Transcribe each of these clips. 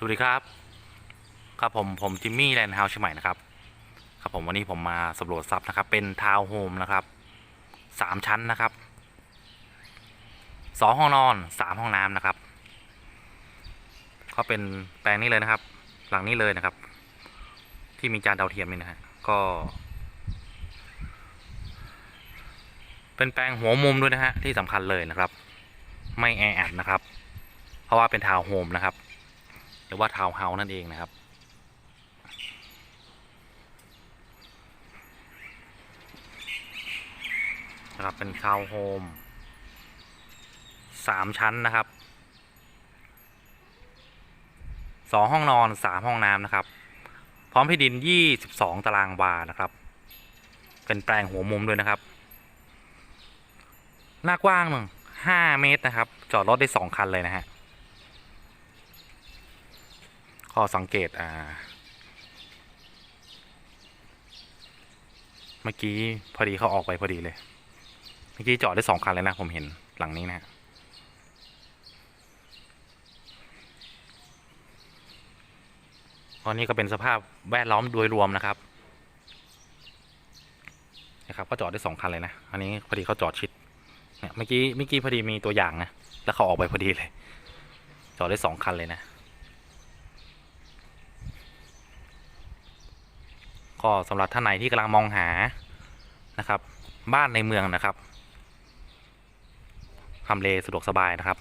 สวัสดีครับ ครับผมผมจิมมี่แลนด์เฮาส์เชียงใหม่นะครับ ครับผมวันนี้ผมมาสำรวจทรัพย์นะครับ เป็นทาวน์โฮมนะครับสามชั้นนะครับสองห้องนอนสามห้องน้ำนะครับก็เป็นแปลงนี้เลยนะครับ หลังนี้เลยนะครับ ที่มีจานดาวเทียมนี่นะฮะก็ เป็นแปลงหัวมุมด้วยนะฮะที่สำคัญเลยนะครับ ไม่แออัดนะครับ เพราะว่าเป็นทาวน์โฮมนะครับ หรือว่าทาวน์เฮาส์นั่นเองนะครับ นะครับ เป็นทาวน์โฮมสามชั้นนะครับสองห้องนอนสามห้องน้ำนะครับ พร้อมที่ดินยี่สิบสองตารางวานะครับ เป็นแปลงหัวมุมด้วยนะครับ หน้ากว้างหนึ่งห้าเมตรนะครับ จอดรถได้สองคันเลยนะฮะ ข้อสังเกตอ่า เมื่อกี้พอดีเขาออกไปพอดีเลย เมื่อกี้จอดได้สองคันเลยนะ ผมเห็นหลังนี้นะฮะตอนนี้ก็เป็นสภาพแวดล้อมโดยรวมนะครับนะครับก็จอดได้สองคันเลยนะ อันนี้พอดีเขาจอดชิด เนี่ยเมื่อกี้เมื่อกี้พอดีมีตัวอย่างนะ แล้วเขาออกไปพอดีเลย จอดได้สองคันเลยนะ ก็สำหรับท่านไหนที่กำลังมองหานะครับ บ้านในเมืองนะครับทำเลสะดวกสบายนะครับ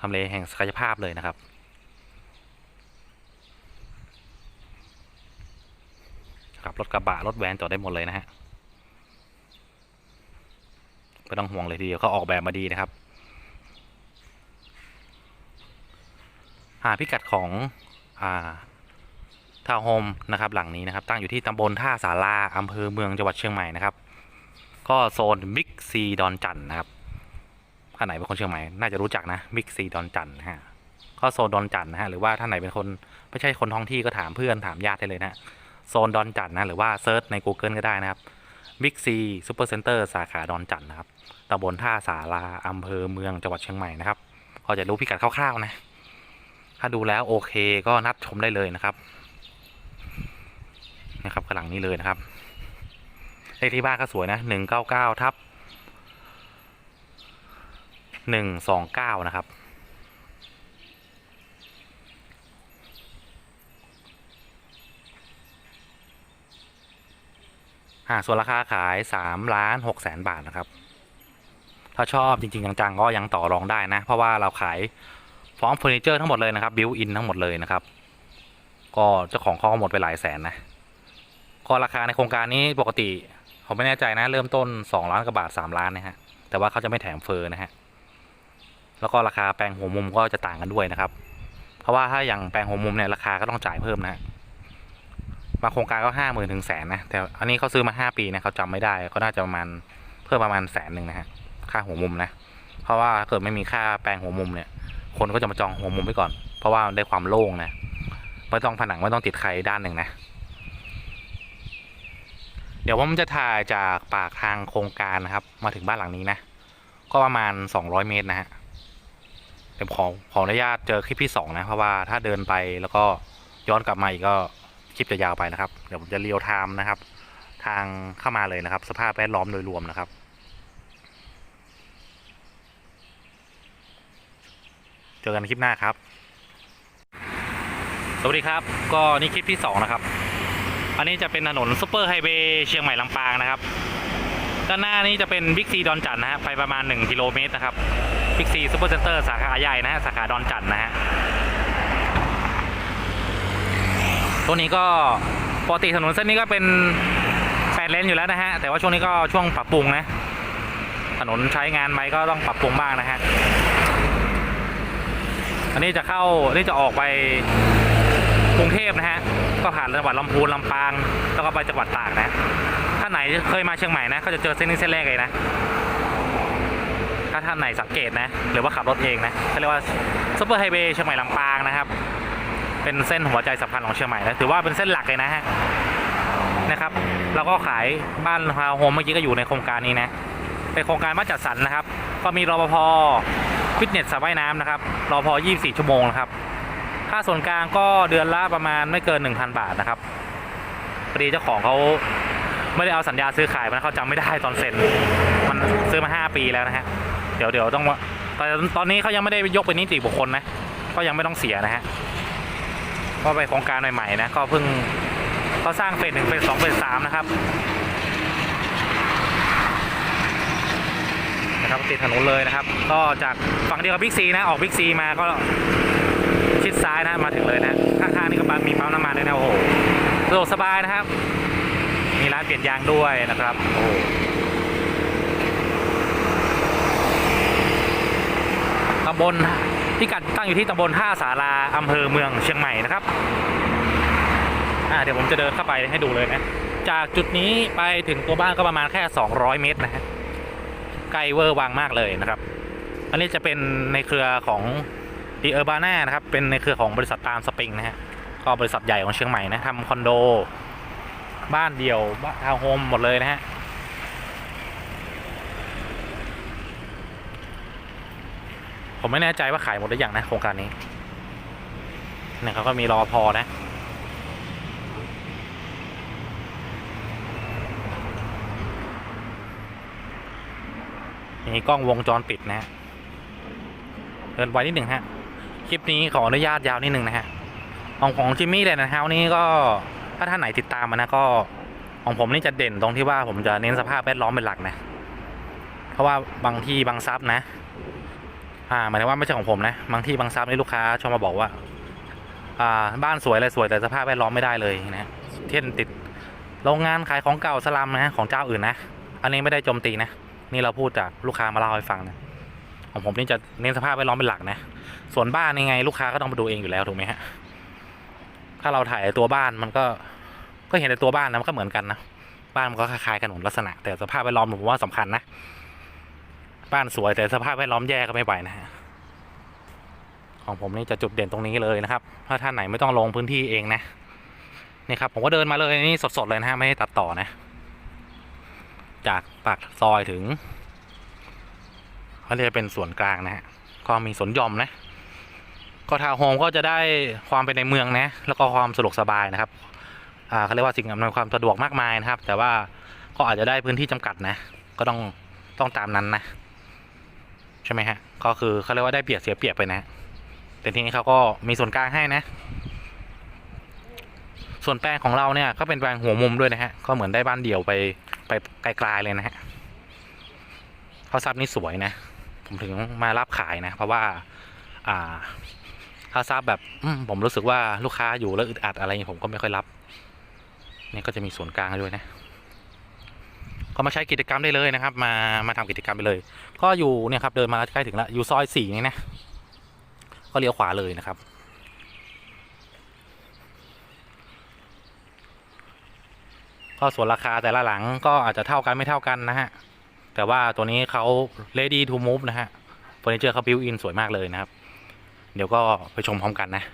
ทำเลแห่งศักยภาพเลยนะครับ ครับรถกระบะรถแวนจอดได้หมดเลยนะฮะไม่ต้องห่วงเลยทีเดียวเขาออกแบบมาดีนะครับ หาพิกัดของอ่า ทาวน์โฮมนะครับหลังนี้นะครับ ตั้งอยู่ที่ตำบลท่าสาราอำเภอเมืองจังหวัดเชียงใหม่นะครับ ก็โซนบิ๊กซีดอนจันทร์นะครับท่านไหนเป็นคนเชียงใหม่น่าจะรู้จักนะบิ๊กซีดอนจันทร์นะฮะก็โซนดอนจันทร์นะฮะหรือว่าท่านไหนเป็นคนไม่ใช่คนท้องที่ก็ถามเพื่อนถามญาติได้เลยนะโซนดอนจันทร์นะหรือว่าเซิร์ชใน Google ก็ได้นะครับบิ๊กซีซูเปอร์เซ็นเตอร์สาขาดอนจันทร์นะครับตำบลท่าสาราอำเภอเมืองจังหวัดเชียงใหม่นะครับก็จะรู้พิกัดคร่าวๆนะ ถ้าดูแล้วโอเคก็นัดชมได้เลยนะครับ นะครับกระหลังนี้เลยนะครับเลขที่บ้านก็สวยนะหนึ่งเก้าเก้าทับหนึ่งสองเก้านะครับอ่าส่วนราคาขายสามล้านหกแสนบาทนะครับ ถ้าชอบจริงๆจังๆก็ยังต่อรองได้นะ เพราะว่าเราขายพร้อมเฟอร์นิเจอร์ทั้งหมดเลยนะครับบิวอินทั้งหมดเลยนะครับ ก็เจ้าของเขาก็หมดไปหลายแสนนะ ก็ราคาในโครงการนี้ปกติผมไม่แน่ใจนะ เริ่มต้นสองล้านกว่าบาทสามล้านนะฮะ แต่ว่าเขาจะไม่แถมเฟอร์นะฮะ แล้วก็ราคาแปลงหัวมุมก็จะต่างกันด้วยนะครับ เพราะว่าถ้าอย่างแปลงหัวมุมเนี่ยราคาก็ต้องจ่ายเพิ่มนะฮะบางโครงการก็ห้าหมื่นถึงแสนนะ แต่อันนี้เขาซื้อมาห้าปีนะเขาจำไม่ได้ ก็น่าจะประมาณเพิ่มประมาณแสนหนึ่งนะฮะ ค่าหัวมุมนะ เพราะว่าถ้าเกิดไม่มีค่าแปลงหัวมุมเนี่ย คนก็จะมาจองหัวมุมไว้ก่อน เพราะว่าได้ความโล่งนะ ไม่ต้องผนังไม่ต้องติดใครด้านหนึ่งนะ เดี๋ยวผมจะถ่ายจากปากทางโครงการนะครับ มาถึงบ้านหลังนี้นะ ก็ประมาณ 200 เมตรนะฮะเดี๋ยวขอขออนุญาตเจอคลิปที่ 2 นะ เพราะว่าถ้าเดินไปแล้วก็ย้อนกลับมาอีกก็คลิปจะยาวไปนะครับ เดี๋ยวผมจะเรียวไทม์นะครับ ทางเข้ามาเลยนะครับ สภาพแวดล้อมโดยรวมนะครับเจอกันคลิปหน้าครับ สวัสดีครับ ก็นี่คลิปที่ 2 นะครับ อันนี้จะเป็นถนนซุปเปอร์ไฮเวย์เชียงใหม่ลำปางนะครับ ด้านหน้านี้จะเป็นบิ๊กซีดอนจันทร์นะฮะไปประมาณ 1 กิโลเมตรนะครับบิ๊กซีซูเปอร์เซ็นเตอร์สาขาใหญ่นะฮะสาขาดอนจันทร์นะฮะตัวนี้ก็ปกติถนนเส้นนี้ก็เป็นแปดเลนอยู่แล้วนะฮะ แต่ว่าช่วงนี้ก็ช่วงปรับปรุงนะ ถนนใช้งานไหมก็ต้องปรับปรุงบ้างนะฮะ อันนี้จะเข้านนี้จะออกไป กรุงเทพนะฮะ ก็ผ่านจังหวัดลำพูนลำปาง แล้วก็ไปจังหวัดตากนะ ถ้าไหนเคยมาเชียงใหม่นะ ก็จะเจอเส้นนี้เส้นแรกเลยนะ ถ้าท่านไหนสังเกตนะ หรือว่าขับรถเองนะเขาเรียกว่าซุปเปอร์ไฮเวย์เชียงใหม่ลำปางนะครับ เป็นเส้นหัวใจสำคัญของเชียงใหม่นะ ถือว่าเป็นเส้นหลักเลยนะฮะ นะครับ แล้วก็ขายบ้านทาวโฮมเมื่อกี้ก็อยู่ในโครงการนี้นะ เป็นโครงการบ้าจัดสรรนะครับ ก็มีรปภฟิตเนสสระว่ายน้ำนะครับรปภ24 ชั่วโมงนะครับ ค่าส่วนกลางก็เดือนละประมาณไม่เกิน 1,000 บาทนะครับพอดีเจ้าของเขาไม่ได้เอาสัญญาซื้อขายมาเขาจำไม่ได้ตอนเซ็นมันซื้อมา 5 ปีแล้วนะฮะเดี๋ยวเดี๋ยวต้องว่าตอนตอนนี้เขายังไม่ได้ยกเป็นนิติบุคคลนะก็ยังไม่ต้องเสียนะฮะก็ไปนโครงการใหม่ๆนะก็เพิ่งเขาสร้างเฟสหนึ่งเฟสสองเฟสสามนะครับนะครับติดถนนเลยนะครับ ก็จากฝั่งเดียวกับบิ๊กซีนะออกบิ๊กซีมาก็ ชิดซ้ายนะมาถึงเลยนะข้างๆนี่ก็ปั๊มมีปั๊มน้ำมันด้วยนะโอ้โหสะดวกสบายนะครับ มีร้านเปลี่ยนยางด้วยนะครับโอ้โหตำบลพิกัดตั้งอยู่ที่ตำบลท่าสาราอำเภอเมืองเชียงใหม่นะครับอ่าเดี๋ยวผมจะเดินเข้าไปให้ดูเลยนะ จากจุดนี้ไปถึงตัวบ้านก็ประมาณแค่ 200 เมตรนะฮะใกล้เวอร์วังมากเลยนะครับ อันนี้จะเป็นในเครือของ ดีเออร์บาน่านะครับ เป็นในเครือของบริษัทตามสปริงนะฮะ ก็บริษัทใหญ่ของเชียงใหม่นะทำคอนโด บ้านเดี่ยว บ้านทาวน์โฮมหมดเลยนะฮะ ผมไม่แน่ใจว่าขายหมดหรือยังนะโครงการนี้เนี่ยเขาก็มีรอพอนะมีกล้องวงจรปิดนะฮะเดินไวนิดหนึ่งฮะ คลิปนี้ขออนุญาตยาวนิดหนึ่งนะฮะของของจิมมี่เลยนะฮะนี้ก็ถ้าท่านไหนติดตามมานะก็ของผมนี่จะเด่นตรงที่ว่าผมจะเน้นสภาพแวดล้อมเป็นหลักนะ เพราะว่าบางที่บางซับนะ อ่าหมายถึงว่าไม่ใช่ของผมนะ บางที่บางซับนี่ลูกค้าชอบมาบอกว่า อ่าบ้านสวยอะไรสวยแต่สภาพแวดล้อมไม่ได้เลยนะฮะเช่นติดโรงงานขายของเก่าสลัมนะของเจ้าอื่นนะ อันนี้ไม่ได้โจมตีนะ นี่เราพูดจากลูกค้ามาเล่าให้ฟังนะ ของผมนี่จะเน้นสภาพแวดล้อมเป็นหลักนะ ส่วนบ้านยังไง ลูกค้าก็ต้องมาดูเองอยู่แล้วถูกไหมฮะ ถ้าเราถ่ายตัวบ้านมันก็ก็เห็นในตัวบ้านนะมันก็เหมือนกันนะบ้านมันก็คล้ายๆกันหมดลักษณะ แต่สภาพแวดล้อมผมว่าสำคัญนะบ้านสวยแต่สภาพแวดล้อมแย่ก็ไม่ไหวนะฮะของผมนี่จะจุดเด่นตรงนี้เลยนะครับ ถ้าท่านไหนไม่ต้องลงพื้นที่เองนะนี่ครับผมก็เดินมาเลยนี่สดๆเลยนะฮะไม่ได้ตัดต่อนะ จากปากซอยถึง เขาเรียกเป็นส่วนกลางนะฮะก็มีสวนยอมนะ ก็ทาวน์โฮมก็จะได้ความเป็นในเมืองนะ แล้วก็ความสะดวกสบายนะครับอ่าเขาเรียกว่าสิ่งอำนวยความสะดวกมากมายนะครับ แต่ว่าก็อาจจะได้พื้นที่จำกัดนะ ก็ต้องต้องตามนั้นนะ ใช่ไหมฮะ ก็คือเขาเรียกว่าได้เปรียบเสียเปรียบไปนะ แต่ทีนี้เขาก็มีส่วนกลางให้นะ ส่วนแปลงของเราเนี่ยก็เป็นแปลงหัวมุมด้วยนะฮะ ก็เหมือนได้บ้านเดี่ยวไปไปไกลๆเลยนะฮะเขาซับนี่สวยนะ ผมถึงมารับขายนะ เพราะว่า อ่า ถ้าซับแบบผมรู้สึกว่าลูกค้าอยู่แล้วอึดอัดอะไรอย่างงี้ผมก็ไม่ค่อยรับนี่ก็จะมีส่วนกลางด้วยนะ ก็มาใช้กิจกรรมได้เลยนะครับ มามาทำกิจกรรมไปเลย ก็อยู่เนี่ยครับเดินมาใกล้ถึงแล้วอยู่ซอยสี่นี่นะก็เลี้ยวขวาเลยนะครับก็ส่วนราคาแต่ละหลังก็อาจจะเท่ากันไม่เท่ากันนะฮะ แต่ว่าตัวนี้เขา ready to move นะฮะเฟอร์นิเจอร์เขา built in สวยมากเลยนะครับ เดี๋ยวก็ไปชมพร้อมกันนะ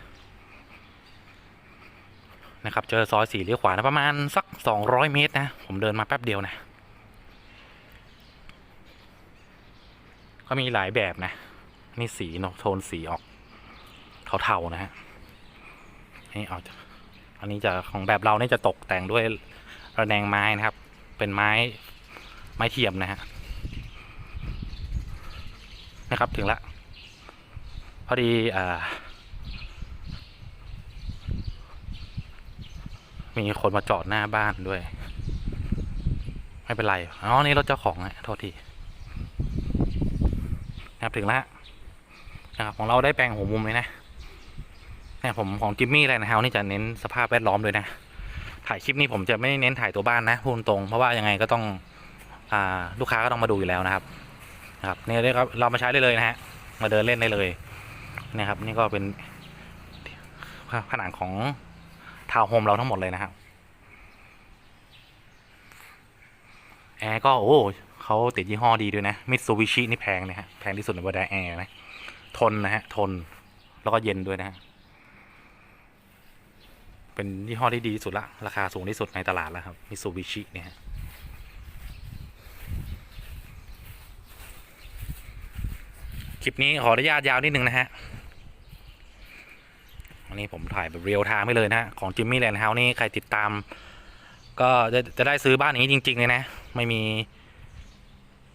นะครับเจอซอยสี่เลี้ยวขวานะประมาณสักสองร้อยเมตรนะ ผมเดินมาแป๊บเดียวนะก็มีหลายแบบนะ นี่สีเนอะโทนสีออกเทาๆนะฮะนี่เอาอันนี้จะของแบบเรานี่จะตกแต่งด้วยระแนงไม้นะครับ เป็นไม้ ไม้เทียมนะฮะนะครับถึงละพอดีอ่ามีคนมาจอดหน้าบ้านด้วย ไม่เป็นไร อ๋อ นี่รถเจ้าของอะโทษทีนะครับถึงแล้วนะครับของเราได้แปลงหัวมุมเลยนะเนี่ยผมของจิมมี่แลยนด์เฮานี่จะเน้นสภาพแวดล้อมด้วยนะ ถ่ายคลิปนี้ผมจะไม่เน้นถ่ายตัวบ้านนะพูดตรง เพราะว่ายังไงก็ต้อง ลูกค้าก็ต้องมาดูอยู่แล้วนะครับนะครับนี่เรียกว่าเรามาใช้ได้เลยนะฮะมาเดินเล่นได้เลยนะครับ นี่ก็เป็นผนังของทาวน์โฮมเราทั้งหมดเลยนะครับแอร์ก็โอ้เขาติดยี่ห้อดีด้วยนะมิตซูบิชินี่แพงนะฮะแพงที่สุดในบรรดาแอร์นะทนนะฮะทนแล้วก็เย็นด้วยนะฮะเป็นยี่ห้อที่ดีที่สุดละราคาสูงที่สุดในตลาดแล้วครับมิตซูบิชิเนี่ยฮะ คลิปนี้ขออนุญาตยาวนิดนึงนะฮะอันนี้ผมถ่ายแบบเรียลไทม์ไปเลยนะฮะของจิมมี่แลนด์เฮาส์นี่ใครติดตาม ก็จะจะได้ซื้อบ้านนี้จริง ๆ เลยนะ ไม่มี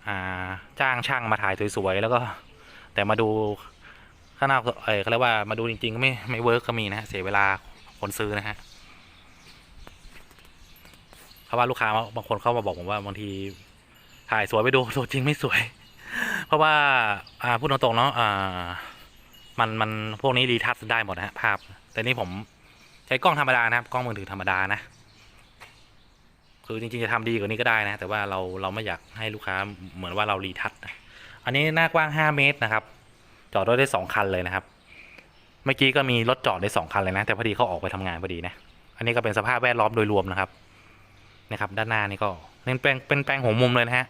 อ่าจ้างช่างมาถ่ายสวย ๆ แล้วก็ แต่มาดูข้างนอกเออเขาเรียกว่ามาดูจริง ๆ ก็ไม่ไม่เวิร์กก็มีนะฮะเสียเวลาคนซื้อนะฮะเพราะว่าลูกค้าบางคนเข้ามาบอกผมว่าบางทีถ่ายสวยไปดูตัวจริงไม่สวย เพราะว่าอ่าพูดตรงๆเนาะอ่ามันมันพวกนี้ดีทัชได้หมดนะฮะภาพ แต่นี่ผมใช้กล้องธรรมดานะครับ กล้องมือถือธรรมดานะคือจริงๆจะทำดีกว่านี้ก็ได้นะ แต่ว่าเราเราไม่อยากให้ลูกค้าเหมือนว่าเรารีทัชนะอันนี้หน้ากว้าง 5 เมตรนะครับ จอดรถได้สองคันเลยนะครับ เมื่อกี้ก็มีรถจอดได้สองคันเลยนะ แต่พอดีเขาออกไปทำงานพอดีนะ อันนี้ก็เป็นสภาพแวดล้อมโดยรวมนะครับนะครับ ด้านหน้านี่ก็เป็นแปลงเป็นแปลงหัวมุมเลยนะฮะ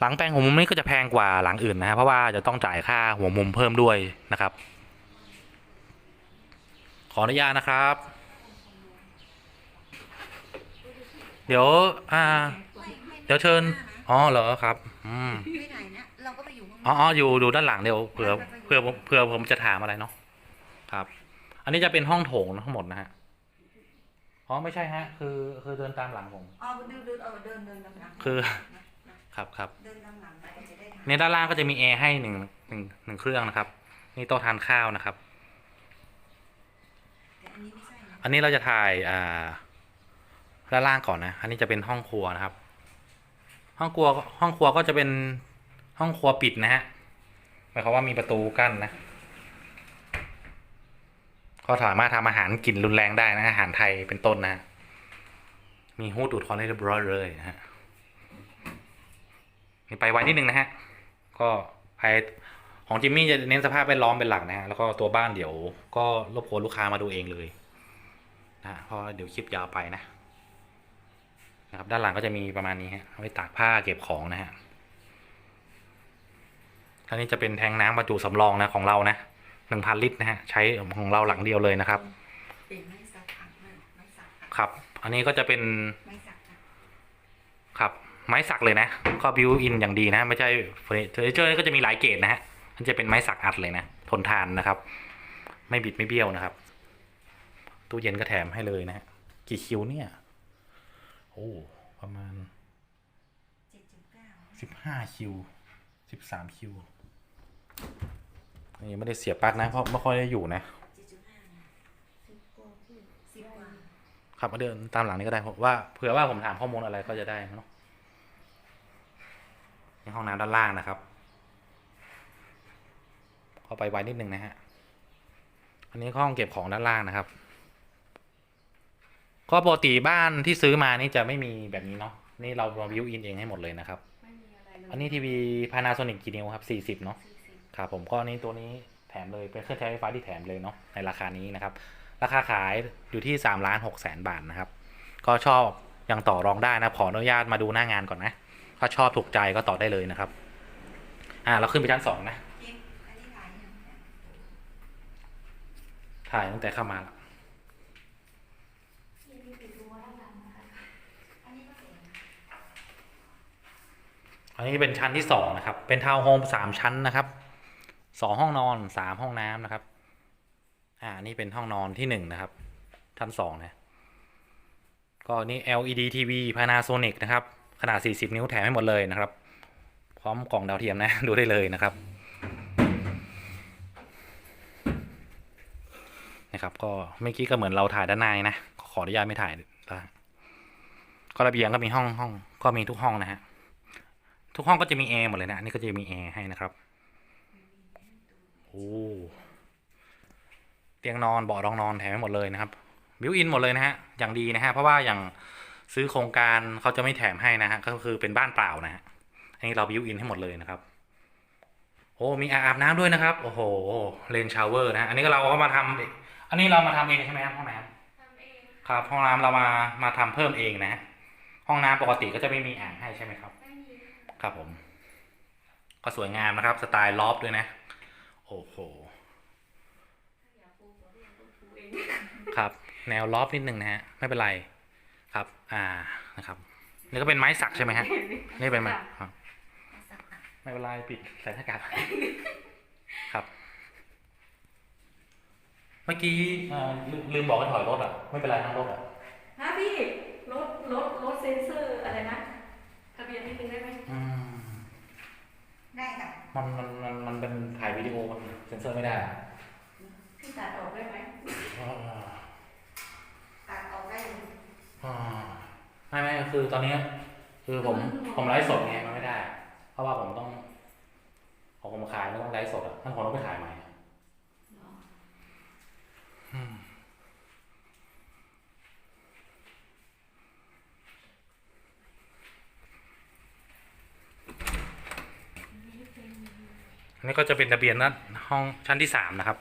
หลังแปลงหัวมุมนี่ก็จะแพงกว่าหลังอื่นนะฮะเพราะว่าจะต้องจ่ายค่าหัวมุมเพิ่มด้วยนะครับ ขออนุญาตนะครับ เดี๋ยวอ่าเดี๋ยวเชิญอ๋อเหรอครับอืมไปไหนเนี่ยเราก็ไปอยู่ข้างนอ๋ออกอ๋ออยู่ดูด้านหลังเดี๋ยวเผื่อเผื่อผมเผื่อผมจะถามอะไรเนาะครับ อันนี้จะเป็นห้องโถงทั้งหมดนะฮะอ๋อไม่ใช่ฮะ คือคือเดินตามหลังผมอ๋อเดินเดินเออเดินเดินตามหลังคือนะ ครับครับเดินตามหลังไปจะได้ทานในด้านล่างก็จะมีแอร์ให้หนึ่งหนึ่งหนึ่งเครื่องนะครับ นี่โต๊ะทานข้าวนะครับ แต่อันนี้ไม่ใช่นะอันนี้เราจะถ่ายอ่าด้านล่างก่อนนะ อันนี้จะเป็นห้องครัวนะครับ ห้องครัวห้องครัวก็จะเป็นห้องครัวปิดนะฮะหมายความว่ามีประตูกั้นนะ ก็สามารถทำอาหารกลิ่นรุนแรงได้นะอาหารไทยเป็นต้นนะมีฮูดดูดควันให้เรียบร้อยเลยนะฮะนี่ ไปไวนิดนึงนะฮะ ก็ภายของจิมมี่จะเน้นสภาพแวดล้อมเป็นหลักนะฮะ แล้วก็ตัวบ้านเดี๋ยวก็รบกวนลูกค้ามาดูเองเลยนะฮะเพราะว่าเดี๋ยวคลิปยาวไปนะนะครับด้านหลังก็จะมีประมาณนี้ฮะเอาไว้ตากผ้าเก็บของนะฮะอันนี้จะเป็นแทงน้ำบรรจุสำรองนะของเรานะหนึ่งพันลิตรนะฮะใช้ของเราหลังเดียวเลยนะครับเป็นไม้สักถังนะไม้สักถังครับ อันนี้ก็จะเป็นไม้สักถังครับ ไม้สักเลยนะก็บิวอินอย่างดีนะ ไม่ใช่เฟอร์นิเจอร์ก็จะมีหลายเกรดนะฮะมันจะเป็นไม้สักอัดเลยนะ ทนทานนะครับ ไม่บิดไม่เบี้ยวนะครับ ตู้เย็นก็แถมให้เลยนะฮะกี่คิวเนี่ยโอ้ประมาณเจ็ดจุดห้าสิบห้าคิวสิบสามคิวนี่ไม่ได้เสียปลั๊กนะเพราะไม่ค่อยได้อยู่นะเจ็ดจุดห้าสิบกว่าพี่สิบกว่าขับมาเดินตามหลังนี้ก็ได้เพราะว่าเผื่อว่าผมถามข้อมูลอะไรก็จะได้เนาะ ในห้องน้ำด้านล่างนะครับ เข้าไปไวนิดนึงนะฮะ อันนี้ห้องเก็บของด้านล่างนะครับ ก็ปกติบ้านที่ซื้อมานี่จะไม่มีแบบนี้เนาะ นี่เราเราวิวอินเองให้หมดเลยนะครับไม่มีอะไรเลยอันนี้ทีวี Panasonic กี่นิ้วครับสี่สิบเนาะสี่สิบครับผมก็นี่ตัวนี้แถมเลยเป็นเครื่องใช้ไฟฟ้าที่แถมเลยเนาะในราคานี้นะครับ ราคาขายอยู่ที่3ามล้านหกแสนบาทนะครับ ก็ชอบยังต่อรองได้นะขออนุญาตมาดูหน้างานก่อนนะ ถ้าชอบถูกใจก็ต่อได้เลยนะครับ อ่า เราขึ้นไปชั้นสองนะถ่ายตั้งแต่เข้ามาละอันนี้ปิดรั้วด้านหลังนะอันนี้เป็นชั้นที่สองนะครับ เป็นทาวน์โฮมสามชั้นนะครับสองห้องนอนสามห้องน้ำนะครับ อ่า นี่เป็นห้องนอนที่หนึ่งนะครับ ชั้นสองนะ ก็นี่ LED TV Panasonic นะครับ ขนาด 40 นิ้วแถมให้หมดเลยนะครับ พร้อมกล่องดาวเทียมนะดูได้เลยนะครับนะครับ ก็เมื่อกี้ก็เหมือนเราถ่ายด้านในนะขออนุญาตไม่ถ่ายละก็ระเบียงก็มีห้องห้องก็มีทุกห้องนะฮะทุกห้องก็จะมีแอร์หมดเลยนะนี่ก็จะมีแอร์ให้นะครับโอ้เตียงนอนเบาะรองนอนแถมให้หมดเลยนะครับบิวอินหมดเลยนะฮะอย่างดีนะฮะเพราะว่าอย่าง ซื้อโครงการเขาจะไม่แถมให้นะฮะ ก็คือเป็นบ้านเปล่านะฮะ อันนี้เราบิวอินให้หมดเลยนะครับ โอ้ มีอ่างอาบน้ำด้วยนะครับ โอ้โห เลนชาวเวอร์นะฮะ อันนี้ก็เราก็มาทำเองอันนี้เรามาทำเองใช่ไหมครับห้องน้ำทำเองครับ ห้องน้ำเรามา มาทำเพิ่มเองนะฮะห้องน้ำปกติก็จะไม่มีอ่างให้ใช่ไหมครับไม่มีครับผม ก็สวยงามนะครับ สไตล์ลอฟด้วยนะ โอ้โหอยากปูก็เรียนก็ปูเองครับ แนวลอฟนิดนึงนะฮะ ไม่เป็นไร ครับ อ่า นะครับนี่ก็เป็นไม้สักใช่ไหมฮะ นี่เป็นไม้ครับไม้สักอะไม่เป็นไรปิดใส่หน้ากากครับ เมื่อกี้อ่าลืมลืมบอกให้ถอยรถอะ ไม่เป็นไรนั่งรถอะฮะพี่ รถ รถ รถเซ็นเซอร์อะไรนะทะเบียนนิดนึงได้ไหมอืมได้ค่ะ มัน มัน มัน มันเป็นถ่ายวิดีโอมันเซ็นเซอร์ไม่ได้อะพี่ตัดออกได้ไหม อ่า ตัดออกได้ไหม อ่าไม่ไม่คือตอนนี้คือผมผมไลฟ์สดไงมันไม่ได้ เพราะว่าผมต้องของผมขายไม่ต้องไลฟ์สดอะท่านผมต้องไปถ่ายใหม่นนี้ก็จะเป็นทะเบียนนะห้องชั้นที่สามนะครับ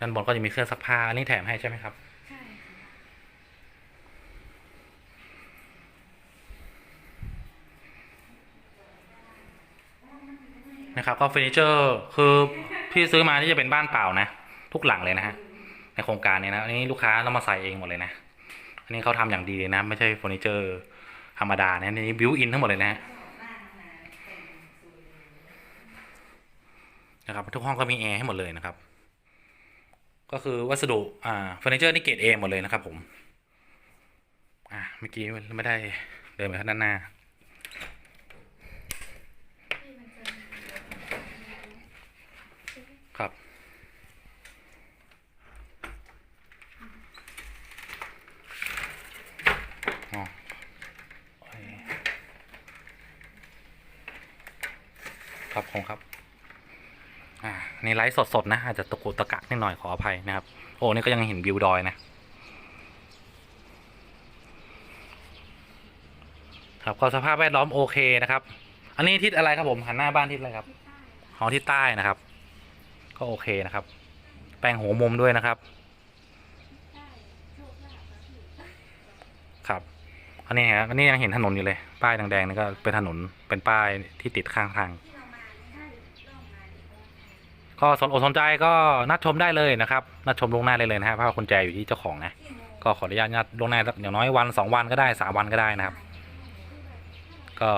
ด้านบนก็จะมีเครื่องซักผ้าอันนี้แถมให้ใช่ไหมครับ ใช่ค่ะ นะครับก็เฟอร์นิเจอร์คือพี่ซื้อมาที่จะเป็นบ้านเปล่านะ ทุกหลังเลยนะฮะในโครงการนี้นะอันนี้ลูกค้าเรามาใส่เองหมดเลยนะอันนี้เขาทำอย่างดีเลยนะ ไม่ใช่เฟอร์นิเจอร์ธรรมดานะนนี้บิวอินทั้งหมดเลยนะฮะนะครับทุกห้องก็มีแอร์ให้หมดเลยนะครับ ก็คือวัสดุอ่าเฟอร์นิเจอร์นี่เกรดเอหมดเลยนะครับผม อ่าเมื่อกี้ไม่ได้เดินไปด้านหน้า ครับ อ๋อโอเคครับผมครับ อ่า นี่ไลฟ์สดๆนะอาจจะตะกุกตะกักนิดหน่อยขออภัยนะครับ โอ้นี่ก็ยังเห็นวิวดอยนะ ครับก็สภาพแวดล้อมโอเคนะครับ อันนี้ทิศอะไรครับผมหันหน้าบ้านทิศอะไรครับอ๋อที่ใต้นะครับ ก็โอเคนะครับ แปลงหัวมุมด้วยนะครับ ครับอันนี้ฮะอันนี้ยังเห็นถนนอยู่เลย ป้ายแดงๆนี่ก็เป็นถนนเป็นป้ายที่ติดข้างทาง ก็สนอกสนใจก็นัดชมได้เลยนะครับนัดชมลงหน้าได้เลยนะฮะเพราะว่ากุญแจอยู่ที่เจ้าของนะก็ขออนุญาตนัดลงหน้าสักอย่างน้อยวันสองวันก็ได้สามวันก็ได้นะครับ ก็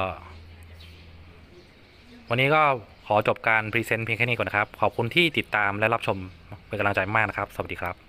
วันนี้ก็ขอจบการพรีเซนต์เพียงแค่นี้ก่อนนะครับ ขอบคุณที่ติดตามและรับชมเป็นกำลังใจมากนะครับ สวัสดีครับ